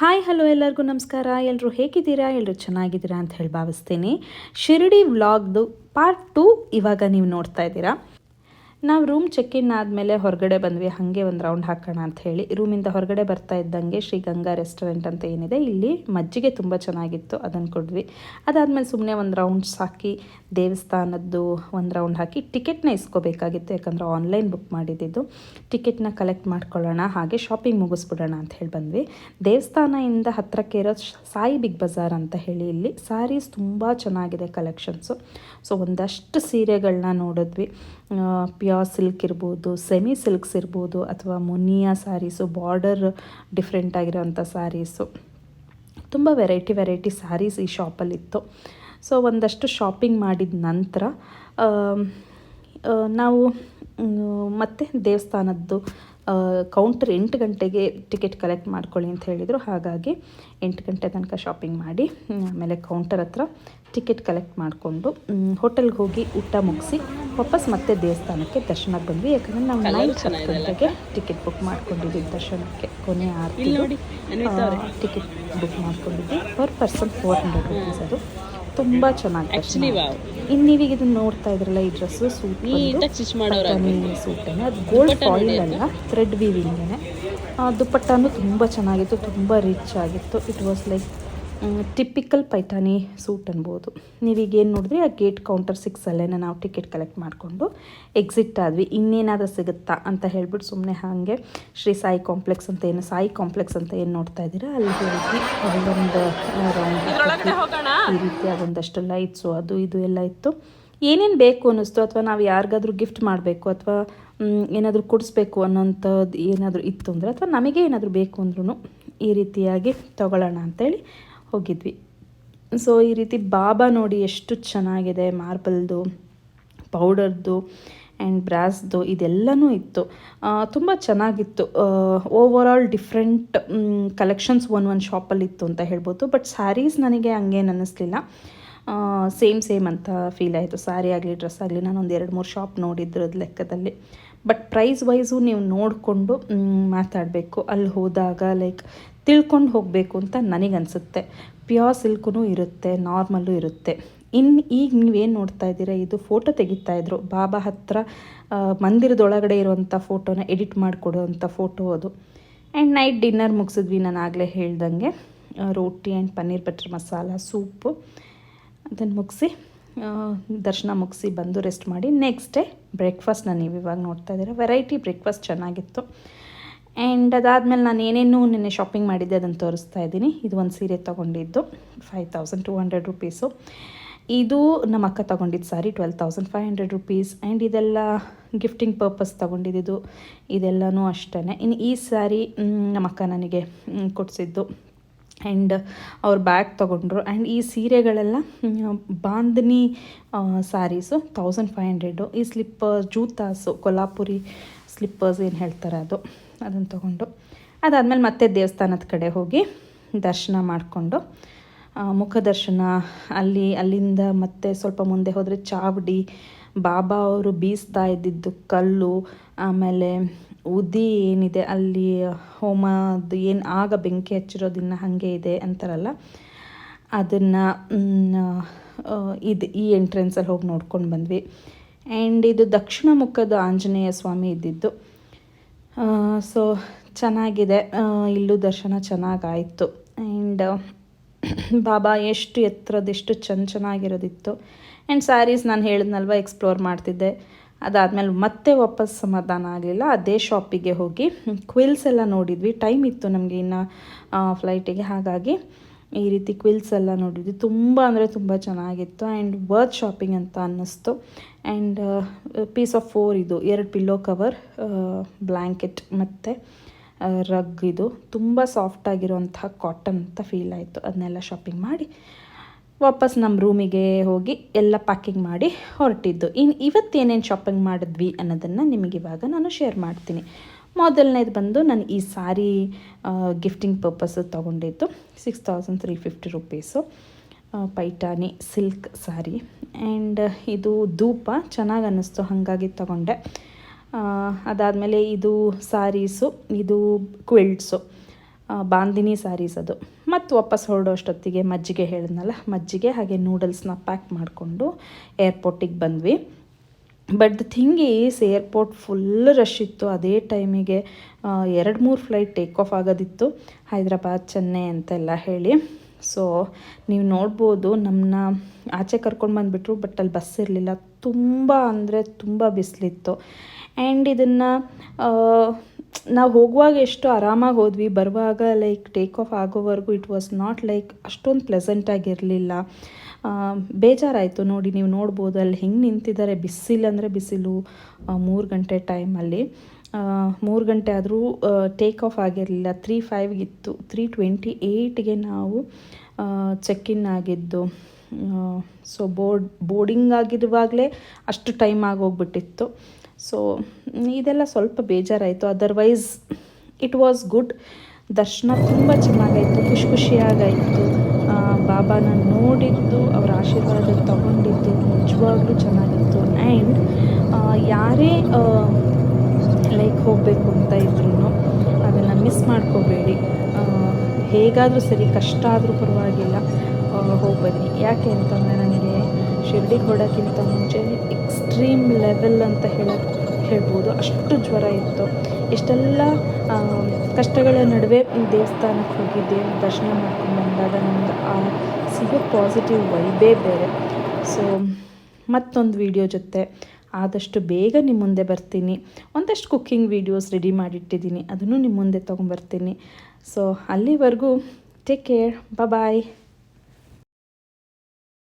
Hi, hello ಎಲ್ಲರಿಗೂ ನಮಸ್ಕಾರ. ಎಲ್ಲರೂ ಹೇಗಿದ್ದೀರಾ? ಎಲ್ಲರೂ ಚೆನ್ನಾಗಿದ್ದೀರಾ ಅಂತ ಹೇಳಿ ಭಾವಿಸ್ತೀನಿ. ಶಿರಡಿ ವ್ಲಾಗ್ದು ಪಾರ್ಟ್ ಟು ಇವಾಗ ನೀವು ನೋಡ್ತಾ ಇದ್ದೀರಾ. ನಾವು ರೂಮ್ ಚೆಕ್ ಇನ್ ಆದಮೇಲೆ ಹೊರಗಡೆ ಬಂದ್ವಿ, ಹಾಗೆ ಒಂದು ರೌಂಡ್ ಹಾಕೋಣ ಅಂತ ಹೇಳಿ. ರೂಮಿಂದ ಹೊರಗಡೆ ಬರ್ತಾ ಇದ್ದಂಗೆ ಶ್ರೀ ಗಂಗಾ ರೆಸ್ಟೋರೆಂಟ್ ಅಂತ ಏನಿದೆ, ಇಲ್ಲಿ ಮಜ್ಜಿಗೆ ತುಂಬ ಚೆನ್ನಾಗಿತ್ತು ಅದನ್ನು ಕೊಡ್ವಿ ಅದಾದಮೇಲೆ ಸುಮ್ಮನೆ ಒಂದು ರೌಂಡ್ಸ್ ಹಾಕಿ ದೇವಸ್ಥಾನದ್ದು ಒಂದು ರೌಂಡ್ ಹಾಕಿ ಟಿಕೆಟ್ನ ಇಸ್ಕೋಬೇಕಾಗಿತ್ತು, ಯಾಕಂದರೆ ಆನ್ಲೈನ್ ಬುಕ್ ಮಾಡಿದ್ದು ಟಿಕೆಟ್ನ ಕಲೆಕ್ಟ್ ಮಾಡ್ಕೊಳ್ಳೋಣ, ಹಾಗೆ ಶಾಪಿಂಗ್ ಮುಗಿಸ್ಬಿಡೋಣ ಅಂತ ಹೇಳಿ ಬಂದ್ವಿ. ದೇವಸ್ಥಾನದಿಂದ ಹತ್ತಿರಕ್ಕೆ ಇರೋ ಸಾಯಿ ಬಿಗ್ ಬಜಾರ್ ಅಂತ ಹೇಳಿ ಇಲ್ಲಿ ಸ್ಯಾರೀಸ್ ತುಂಬ ಚೆನ್ನಾಗಿದೆ ಕಲೆಕ್ಷನ್ಸು ಸೊ ಒಂದಷ್ಟು ಸೀರೆಗಳನ್ನ ನೋಡಿದ್ವಿ. ಸಿಲ್ಕ್ ಇರ್ಬೋದು, ಸೆಮಿ ಸಿಲ್ಕ್ಸ್ ಇರ್ಬೋದು, ಅಥವಾ ಮುನಿಯಾ ಸ್ಯಾರೀಸು ಬಾರ್ಡರ್ ಡಿಫ್ರೆಂಟ್ ಆಗಿರೋವಂಥ ಸ್ಯಾರೀಸು ತುಂಬ ವೆರೈಟಿ ವೆರೈಟಿ ಸ್ಯಾರೀಸ್ ಈ ಶಾಪಲ್ಲಿತ್ತು ಸೊ ಒಂದಷ್ಟು ಶಾಪಿಂಗ್ ಮಾಡಿದ ನಂತರ ನಾವು ಮತ್ತೆ ದೇವಸ್ಥಾನದ್ದು ಕೌಂಟರ್ ಎಂಟು ಗಂಟೆಗೆ ಟಿಕೆಟ್ ಕಲೆಕ್ಟ್ ಮಾಡ್ಕೊಳ್ಳಿ ಅಂತ ಹೇಳಿದರು. ಹಾಗಾಗಿ ಎಂಟು ಗಂಟೆ ತನಕ ಶಾಪಿಂಗ್ ಮಾಡಿ ಆಮೇಲೆ ಕೌಂಟರ್ ಹತ್ರ ಟಿಕೆಟ್ ಕಲೆಕ್ಟ್ ಮಾಡಿಕೊಂಡು ಹೋಟೆಲ್ಗೆ ಹೋಗಿ ಊಟ ಮುಗಿಸಿ ವಾಪಸ್ ಮತ್ತೆ ದೇವಸ್ಥಾನಕ್ಕೆ ದರ್ಶನಕ್ಕೆ ಬಂದ್ವಿ. ಯಾಕಂದರೆ ನಾವು ನೈಟ್ ಹತ್ತು ಗಂಟೆಗೆ ಟಿಕೆಟ್ ಬುಕ್ ಮಾಡ್ಕೊಂಡಿದ್ವಿ ದರ್ಶನಕ್ಕೆ. ಕೊನೆ ಆರತಿ ಟಿಕೆಟ್ ಬುಕ್ ಮಾಡ್ಕೊಂಡಿದ್ವಿ. Per person four hundred rupees ಅದು. ತುಂಬ ಚೆನ್ನಾಗಿ ದರ್ಶನ ಇನ್ನು ನೀವೀಗ ಇದನ್ನ ನೋಡ್ತಾ ಇದ್ರಲ್ಲ ಈ ಡ್ರೆಸ್ಸು ಸೂಟ್ ಅದು ಗೋಲ್ಡ್ ಫಾಯಿಲ್ ಅಲ್ಲ ಥ್ರೆಡ್ ವೀವಿಂಗೇನೆ ದುಪ್ಪಟ್ಟನೂ ತುಂಬ ಚೆನ್ನಾಗಿತ್ತು ತುಂಬ ರಿಚ್ ಆಗಿತ್ತು. It was like typical Paithani suit ಅನ್ಬೋದು. ನೀವೀಗ ಏನು ನೋಡಿದ್ರಿ ಆ ಗೇಟ್ ಕೌಂಟರ್ ಸಿಕ್ಸಲ್ಲೇನ ನಾವು ಟಿಕೆಟ್ ಕಲೆಕ್ಟ್ ಮಾಡಿಕೊಂಡು ಎಕ್ಸಿಟ್ ಆದ್ವಿ. ಇನ್ನೇನಾದರೂ ಸಿಗುತ್ತಾ ಅಂತ ಹೇಳ್ಬಿಟ್ಟು ಸುಮ್ಮನೆ ಹಾಗೆ ಶ್ರೀ ಸಾಯಿ ಕಾಂಪ್ಲೆಕ್ಸ್ ಅಂತ ಏನು ಸಾಯಿ ಕಾಂಪ್ಲೆಕ್ಸ್ ಅಂತ ಏನು ನೋಡ್ತಾ ಇದ್ದೀರಾ ಅಲ್ಲಿ ಹೋಗಿ ಅಲ್ಲೊಂದು ರೌಂಡ್ ಈ ರೀತಿಯಾದ ಒಂದಷ್ಟು ಲೈಟ್ಸು ಅದು ಇದು ಎಲ್ಲ ಇತ್ತು. ಏನೇನು ಬೇಕು ಅನ್ನಿಸ್ತು? ಅಥವಾ ನಾವು ಯಾರಿಗಾದ್ರೂ ಗಿಫ್ಟ್ ಮಾಡಬೇಕು ಅಥವಾ ಏನಾದರೂ ಕೊಡಿಸ್ಬೇಕು ಅನ್ನೋಂಥದ್ದು ಏನಾದರೂ ಇತ್ತು ಅಂದರೆ ಅಥವಾ ನಮಗೆ ಏನಾದರೂ ಬೇಕು ಅಂದ್ರೂ ಈ ರೀತಿಯಾಗಿ ತಗೊಳ್ಳೋಣ ಅಂತೇಳಿ ಹೋಗಿದ್ವಿ. ಸೊ ಈ ರೀತಿ ಬಾಬಾ ನೋಡಿ ಎಷ್ಟು ಚೆನ್ನಾಗಿದೆ, ಮಾರ್ಬಲ್ದು, ಪೌಡರ್ದು ಆ್ಯಂಡ್ ಬ್ರಾಸ್ದು ಇದೆಲ್ಲನೂ ಇತ್ತು. ತುಂಬ ಚೆನ್ನಾಗಿತ್ತು. Over all different collections one ಒಂದು ಶಾಪಲ್ಲಿ ಇತ್ತು ಅಂತ ಹೇಳ್ಬೋದು. ಬಟ್ ಸ್ಯಾರೀಸ್ ನನಗೆ ಹಂಗೇನು ಅನ್ನಿಸ್ಲಿಲ್ಲ. ಸೇಮ್ ಸೇಮ್ ಅಂತ ಫೀಲ್ ಆಯಿತು. ಸ್ಯಾರಿ ಆಗಲಿ ಡ್ರೆಸ್ ಆಗಲಿ, ನಾನು ಒಂದು ಎರಡು ಮೂರು ಶಾಪ್ ನೋಡಿದ್ರು ಲೆಕ್ಕದಲ್ಲಿ. ಬಟ್ ಪ್ರೈಸ್ ವೈಸು ನೀವು ನೋಡಿಕೊಂಡು ಮಾತಾಡಬೇಕು. ಅಲ್ಲಿ ಹೋದಾಗ ಲೈಕ್ ತಿಳ್ಕೊಂಡು ಹೋಗಬೇಕು ಅಂತ ನನಗನ್ಸುತ್ತೆ. ಪ್ಯೂರ್ ಸಿಲ್ಕೂ ಇರುತ್ತೆ, ನಾರ್ಮಲ್ಲು ಇರುತ್ತೆ. ಇನ್ನು ಈಗ ನೀವೇನು ನೋಡ್ತಾ ಇದ್ದೀರಾ, ಇದು ಫೋಟೋ ತೆಗಿತಾ ಇದ್ರು. ಬಾಬಾ ಹತ್ರ ಮಂದಿರದೊಳಗಡೆ ಇರುವಂಥ ಫೋಟೋನ ಎಡಿಟ್ ಮಾಡಿಕೊಡುವಂಥ ಫೋಟೋ ಅದು. ಆ್ಯಂಡ್ ನೈಟ್ ಡಿನ್ನರ್ ಮುಗಿಸಿದ್ವಿ ನಾನು ಆಗಲೇ ಹೇಳ್ದಂಗೆ. Roti and paneer butter masala, soup. ಅದನ್ನು ಮುಗಿಸಿ ದರ್ಶನ ಮುಗಿಸಿ ಬಂದು ರೆಸ್ಟ್ ಮಾಡಿ ನೆಕ್ಸ್ಟ್ ಡೇ ಬ್ರೇಕ್ಫಾಸ್ಟ್ನ ನೀವು ಇವಾಗ ನೋಡ್ತಾ ಇದ್ದೀರಾ. ವೆರೈಟಿ ಬ್ರೇಕ್ಫಾಸ್ಟ್ ಚೆನ್ನಾಗಿತ್ತು. ಆ್ಯಂಡ್ ಅದಾದಮೇಲೆ ನಾನು ಏನೇನು ನಿನ್ನೆ ಶಾಪಿಂಗ್ ಮಾಡಿದ್ದೆ, ಅದನ್ನು ತೋರಿಸ್ತಾ ಇದ್ದೀನಿ. ಇದು ಒಂದು ಸೀರೆ ತೊಗೊಂಡಿದ್ದು five thousand two hundred rupees ಇದು ನಮ್ಮ ಅಕ್ಕ ತೊಗೊಂಡಿದ್ದು saree twelve thousand five hundred rupees and ಇದೆಲ್ಲ ಗಿಫ್ಟಿಂಗ್ ಪರ್ಪಸ್ ತೊಗೊಂಡಿದ್ದು ಇದೆಲ್ಲನೂ ಅಷ್ಟೇ ಇನ್ನು ಈ ಸ್ಯಾರಿ ನಮ್ಮ ಅಕ್ಕ ನನಗೆ ಕೊಡಿಸಿದ್ದು. ಆ್ಯಂಡ್ ಅವ್ರು ಬ್ಯಾಗ್ ತೊಗೊಂಡ್ರು. ಆ್ಯಂಡ್ ಈ ಸೀರೆಗಳೆಲ್ಲ bandhani saris thousand five hundred ಈ ಸ್ಲಿಪ್ಪರ್ ಜೂತಾಸು ಕೊಲ್ಹಾಪುರಿ ಸ್ಲಿಪ್ಪರ್ಸ್ ಏನು ಹೇಳ್ತಾರೆ ಅದು ಅದನ್ನು ತೊಗೊಂಡು. ಅದಾದಮೇಲೆ ಮತ್ತೆ ದೇವಸ್ಥಾನದ ಕಡೆ ಹೋಗಿ ದರ್ಶನ ಮಾಡಿಕೊಂಡು ಮುಖ ದರ್ಶನ ಅಲ್ಲಿ, ಅಲ್ಲಿಂದ ಮತ್ತೆ ಸ್ವಲ್ಪ ಮುಂದೆ ಹೋದರೆ ಚಾವಡಿ ಬಾಬಾ ಅವರು ಬೀಸ್ತಾ ಇದ್ದಿದ್ದು ಕಲ್ಲು, ಆಮೇಲೆ ಉದಿ ಏನಿದೆ ಅಲ್ಲಿ ಹೋಮದ್ದು ಏನು ಆಗ ಬೆಂಕಿ ಹಚ್ಚಿರೋದಿನ್ನ ಹಾಗೆ ಇದೆ ಅಂತಾರಲ್ಲ, ಅದನ್ನು ಇದು ಈ ಎಂಟ್ರೆನ್ಸಲ್ಲಿ ಹೋಗಿ ನೋಡ್ಕೊಂಡು ಬಂದ್ವಿ. ಆ್ಯಂಡ್ ಇದು ದಕ್ಷಿಣ ಮುಖದ ಆಂಜನೇಯ ಸ್ವಾಮಿ ಇದ್ದಿದ್ದು. ಸೊ ಚೆನ್ನಾಗಿದೆ. ಇಲ್ಲೂ ದರ್ಶನ ಚೆನ್ನಾಗಾಯಿತು ಆ್ಯಂಡ್ ಬಾಬಾ, ಎಷ್ಟು ಎತ್ತರದೆಷ್ಟು ಚೆನ್ನ ಚೆನ್ನಾಗಿರೋದಿತ್ತು. ಆ್ಯಂಡ್ ಸ್ಯಾರೀಸ್ ನಾನು ಹೇಳಿದ್ನಲ್ವ ಎಕ್ಸ್ಪ್ಲೋರ್ ಮಾಡ್ತಿದ್ದೆ. ಅದಾದಮೇಲೆ ಮತ್ತೆ ವಾಪಸ್ ಸಮಾಧಾನ ಆಗಲಿಲ್ಲ. ಅದೇ ಶಾಪಿಗೆ ಹೋಗಿ ಕ್ವಿಲ್ಸ್ ಎಲ್ಲ ನೋಡಿದ್ವಿ. ಟೈಮ್ ಇತ್ತು ನಮಗೆ ಇನ್ನು ಫ್ಲೈಟಿಗೆ ಹಾಗಾಗಿ ಈ ರೀತಿ ಕ್ವಿಲ್ಸ್ ಎಲ್ಲ ನೋಡಿದ್ವಿ. ತುಂಬ ಅಂದರೆ ತುಂಬ ಚೆನ್ನಾಗಿತ್ತು. ಆ್ಯಂಡ್ ವರ್ತ್ ಶಾಪಿಂಗ್ ಅಂತ ಅನ್ನಿಸ್ತು. ಆ್ಯಂಡ್ ಪೀಸ್ ಆಫ್ ಫೋರ್ ಇದು. ಎರಡು ಪಿಲ್ಲೋ ಕವರ್ ಬ್ಲ್ಯಾಂಕೆಟ್ ಮತ್ತು ರಗ್ ಇದು ತುಂಬ ಸಾಫ್ಟ್ ಆಗಿರುವಂತಹ ಕಾಟನ್ ಅಂತ ಫೀಲ್ ಆಯಿತು. ಅದನ್ನೆಲ್ಲ ಶಾಪಿಂಗ್ ಮಾಡಿ ವಾಪಸ್ ನಮ್ಮ ರೂಮಿಗೆ ಹೋಗಿ ಎಲ್ಲ ಪ್ಯಾಕಿಂಗ್ ಮಾಡಿ ಹೊರಟಿದ್ದು. ಇನ್ನು ಇವತ್ತೇನೇನು ಶಾಪಿಂಗ್ ಮಾಡಿದ್ವಿ ಅನ್ನೋದನ್ನು ನಿಮಗೆ ಇವಾಗ ನಾನು ಶೇರ್ ಮಾಡ್ತೀನಿ. ಮೊದಲನೇದು ಬಂದು ನಾನು ಈ ಸಾರಿ ಗಿಫ್ಟಿಂಗ್ ಪರ್ಪಸ್ ತೊಗೊಂಡಿದ್ದು six thousand three fifty rupees Paithani silk sari and ಇದು ಧೂಪ ಚೆನ್ನಾಗಿ ಅನ್ನಿಸ್ತು, ಹಾಗಾಗಿ ತಗೊಂಡೆ. ಅದಾದಮೇಲೆ ಇದು ಸಾರೀಸು, ಇದು ಕ್ವಿಲ್ಟ್ಸು ಬಾಂದಿನಿ ಸಾರೀಸ್ ಅದು. ಮತ್ತು ವಾಪಸ್ ಹೊರಡೋಷ್ಟೊತ್ತಿಗೆ ಮಜ್ಜಿಗೆ ಹೇಳಿದ್ನಲ್ಲ, ಮಜ್ಜಿಗೆ ಹಾಗೆ ನೂಡಲ್ಸ್ನ ಪ್ಯಾಕ್ ಮಾಡಿಕೊಂಡು ಏರ್ಪೋರ್ಟಿಗೆ ಬಂದ್ವಿ. But the thing is airport full rush ಇತ್ತು. ಅದೇ ಟೈಮಿಗೆ ಎರಡು ಮೂರು ಫ್ಲೈಟ್ ಟೇಕ್ ಆಫ್ ಆಗೋದಿತ್ತು. ಹೈದ್ರಾಬಾದ್, ಚೆನ್ನೈ ಅಂತೆಲ್ಲ ಹೇಳಿ. ಸೊ ನೀವು ನೋಡ್ಬೋದು ನಮ್ಮನ್ನ ಆಚೆ ಕರ್ಕೊಂಡು ಬಂದುಬಿಟ್ರು ಬಟ್ ಅಲ್ಲಿ ಬಸ್ ಇರಲಿಲ್ಲ. ತುಂಬ ಅಂದರೆ ತುಂಬ ಬಿಸಿಲಿತ್ತು. ಆ್ಯಂಡ್ ಇದನ್ನು ನಾವು ಹೋಗುವಾಗ ಎಷ್ಟು ಆರಾಮಾಗಿ ಹೋದ್ವಿ. ಬರುವಾಗ ಲೈಕ್ ಟೇಕ್ ಆಫ್ ಆಗೋವರೆಗೂ ಇಟ್ ವಾಸ್ ನಾಟ್ ಲೈಕ್ ಅಷ್ಟೊಂದು ಪ್ಲೆಸೆಂಟಾಗಿರಲಿಲ್ಲ ಬೇಜಾರಾಯಿತು ನೋಡಿ, ನೀವು ನೋಡ್ಬೋದು. ಅಲ್ಲಿ ಹೆಂಗೆ ನಿಂತಿದ್ದಾರೆ. ಬಿಸಿಲು ಅಂದರೆ ಬಿಸಿಲು ಮೂರು ಗಂಟೆ ಟೈಮಲ್ಲಿ ಮೂರು ಗಂಟೆ ಆದರೂ ಟೇಕ್ ಆಫ್ ಆಗಿರಲಿಲ್ಲ. ತ್ರೀ ಫೈವ್ಗಿತ್ತು ತ್ರೀ ಟ್ವೆಂಟಿ ಏಯ್ಟ್ಗೆ ನಾವು ಚೆಕ್ ಇನ್ ಆಗಿದ್ದು. ಸೊ ಬೋರ್ಡ್ ಬೋರ್ಡಿಂಗ್ ಆಗಿರುವಾಗಲೇ ಅಷ್ಟು ಟೈಮ್ ಆಗೋಗ್ಬಿಟ್ಟಿತ್ತು. ಸೊ ಇದೆಲ್ಲ ಸ್ವಲ್ಪ ಬೇಜಾರಾಯಿತು. ಅದರ್ವೈಸ್ ಇಟ್ ವಾಸ್ ಗುಡ್ ದರ್ಶನ ತುಂಬ ಚೆನ್ನಾಗಾಯಿತು. ಖುಷಿ ಖುಷಿಯಾಗಾಯಿತು. ಬಾಬಾನ ನೋಡಿದ್ದು, ಅವರ ಆಶೀರ್ವಾದ ತಗೊಂಡಿದ್ದು ನಿಜವಾಗ್ಲೂ ಚೆನ್ನಾಗಿತ್ತು. ಆ್ಯಂಡ್ ಯಾರೇ ಲೈಕ್ ಹೋಗಬೇಕು ಅಂತ ಇದ್ರು ಅದನ್ನು ಮಿಸ್ ಮಾಡ್ಕೋಬೇಡಿ. ಹೇಗಾದರೂ ಸರಿ ಕಷ್ಟ ಆದರೂ ಪರವಾಗಿಲ್ಲ ಹೋಗ್ಬನ್ನಿ. ಯಾಕೆ ಅಂತಂದರೆ ನನಗೆ ಶಿರ್ಡಿಗೆ ಹೊಡೋಕ್ಕಿಂತ ಮುಂಚೆ ಎಕ್ಸ್ಟ್ರೀಮ್ ಲೆವೆಲ್ ಅಂತ ಹೇಳಕ್ ಹೇಳ್ಬೋದು. ಅಷ್ಟು ಜ್ವರ ಇತ್ತು. ಇಷ್ಟೆಲ್ಲ ಕಷ್ಟಗಳ ನಡುವೆ ದೇವಸ್ಥಾನಕ್ಕೆ ಹೋಗಿ ದೇವ್ರ ದರ್ಶನ ಮಾಡ್ಕೊಂಡು ಬಂದಾಗ ನಮ್ಗೆ ಆ ಸಿಗೋ ಪಾಸಿಟಿವ್ ವೈಬೇ ಬೇರೆ. ಸೊ ಮತ್ತೊಂದು ವಿಡಿಯೋ ಜೊತೆ. ಆದಷ್ಟು ಬೇಗ ನಿಮ್ಮ ಮುಂದೆ ಬರ್ತೀನಿ. ಒಂದಷ್ಟು ಕುಕ್ಕಿಂಗ್ ವೀಡಿಯೋಸ್ ರೆಡಿ ಮಾಡಿಟ್ಟಿದ್ದೀನಿ. ಅದನ್ನು ನಿಮ್ಮ ಮುಂದೆ ತೊಗೊಂಬರ್ತೀನಿ ಸೊ ಅಲ್ಲಿವರೆಗೂ ಟೇಕ್ ಕೇರ್ ಬಾಯ್